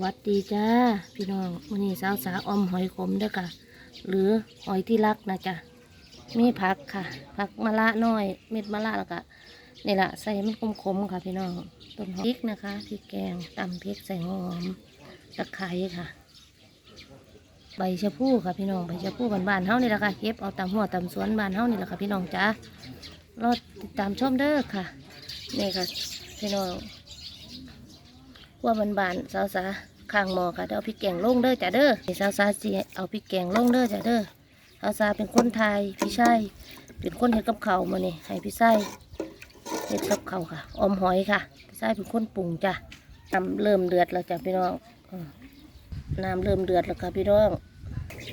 วัสดีจ้า พี่น้องวันนี้สาวสาออมหอยขมเด้อค่ะ หรือหอยที่รักนะจ๊ะมีผักค่ะ ผักมะละน้อย เม็ดมะละแล้วก็นี่แหละใส่มันขมๆค่ะ พี่น้องต้นหอมพริกนะคะพริกแกงตำพริกใส่หอมตะไคร้ค่ะ ใบชะพูค่ะพี่น้องใบชะพูบ้านๆเฮานี่แหละค่ะเก็บเอาตามหัวตามสวนบ้านเฮานี่แหละค่ะ พี่น้องจ้ารอติดตามชมเด้อค่ะนี่ค่ะพี่น้อง ว่าบานบานๆสาวสาข้างหมอค่ะเดี๋ยวเอาพริกแกงลงเด้อจ้ะเด้อสาวสาสิเอาพริกแกงลงเด้อจ้ะเด้อสาวสาเป็นคนไทยพี่ชายเป็นคนเฮ็ดกับข้ามาเนี่ยให้พี่ชายเฮ็ดกับเขาค่ะ อมหอยค่ะ พี่ชายเป็นคนปรุงจ้ะน้ำเริ่มเดือดแล้วจ้ะพี่น้องน้ำเริ่มเดือดแล้วค่ะพี่น้อง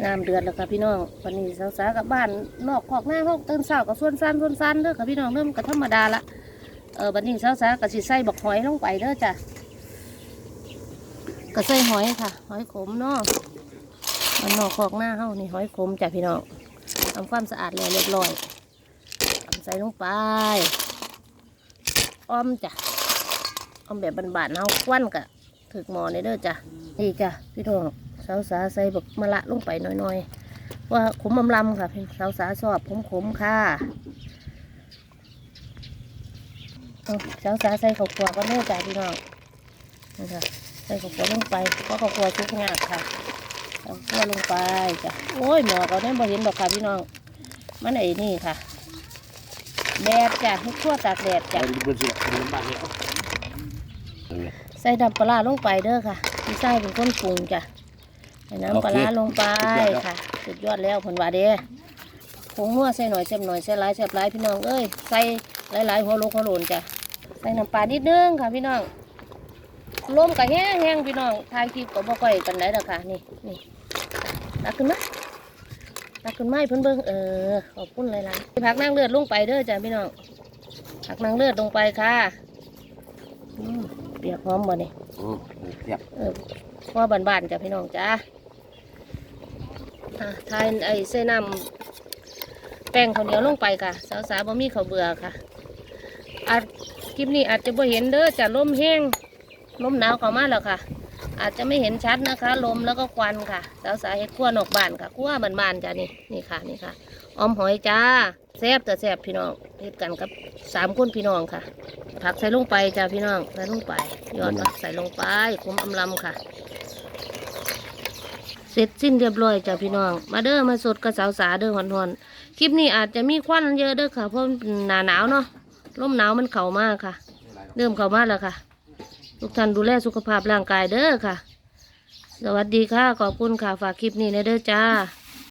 น้ำเดือดแล้วค่ะพี่น้องวันนี้สาวสากับบ้านนอกขอกหน้าห้องตื่นเช้ากับส่วนซันส่วนซันเด้อค่ะพี่น้องเริ่มก็ธรรมดาละเออวันนี้สาวสากับสิใส่บักหอยลงไปเด้อจ้ะ ก็ใส่หอยค่ะ หอยขมเนาะมันนอกคอกหน้าเฮานี่หอยขมจ้ะพี่น้องทำความสะอาดแล้วเรียบร้อยใส่ลงไปอ้อมจ้ะอ้อมแบบบานๆเฮาควันกะถึกหมอในเด้อจ้ะนี่จ้ะพี่น้องสาวสาใส่บักมะละลงไปหน่อยๆว่าขมอำลำค่ะพี่สาวสาชอบขมขมๆค่ะสาวสาใส่ข้าวคั่วก็เด้อจ้ะพี่น้องนี่ค่ะ ใส่ข้าวคั่วลงไปเพราะข้าวคั่วชุกงากค่ะข้าวคั่วลงไปจ้ะโอ้ยหมอก็ได้บ่เห็นดอกค่ะพี่น้องมันไอ้นี่ค่ะแดดจ้ะให้คั่วตากแดดจ้ะใส่น้ำปลาลงไปเด้อค่ะพี่ชายเป็นคนปรุงจ้ะใส่น้ำปลาลงไปค่ะสุดยอดแล้วผลว่าเด้ผงนัวใส่หน่อยแซ่บหน่อยใส่หลายแซ่บหลายพี่น้องเอ้ยใส่หลายๆหัวโลหัวโหลนจ้ะใส่น้ำปลานิดนึงค่ะพี่น้อง ลมก็แห้งแห้งพี่น้องถ่ายคลิปก็บ่ค่อยกันไหนดอกค่ะ นี่นี่ตักขึ้นมาตักขึ้นมาให้เพิ่นเบิ่งเออขอบคุณหลายๆผักนางเลือดลงไปเด้อจ้ะพี่น้องผักนางเลือดลงไปค่ะอืมเปียกหอมบ่นี่ Hmm, siap. เออพ่อบ้านๆจ้ะพี่น้องจ้าอะทายไอ้เส้นน้ำแป้งข้าวเหนียวลงไปค่ะ สาวสาวบ่มีข้าวเบื่อค่ะอาจคลิปนี้อาจจะบ่เห็นเด้อจะลมแห้ง ลมหนาวเข้ามาแล้วค่ะ อาจจะไม่เห็นชัดนะคะ ลมแล้วก็ควันค่ะสาวสาวเฮ็ดขั้วนอกบ้านค่ะขั้วบ้านๆจ้ะนี่นี่ค่ะนี่ค่ะออมหอยจ้าแซ่บแต่แซ่บพี่น้องเฮ็ดกันกับสามคนพี่น้องค่ะ ผักใส่ลงไปจ้าพี่น้องใส่ลงไปยอดผักใส่ลงไปคุมอำลำค่ะ เสร็จสิ้นเรียบร้อยจ้าพี่น้อง มาเด้อมาสดกระสาวสาเด้อหอนหอนๆคลิปนี้อาจจะมีควันเยอะเด้อค่ะเพราะมันเป็นหนาหนาวเนาะลมหนาวมันเข่ามากค่ะ เริ่มเข้ามาแล้วค่ะ ทุกท่านดูแลสุขภาพร่างกายเด้อค่ะ สวัสดีค่ะ ขอบคุณค่ะ ฝากคลิปนี้ในเด้อจ้า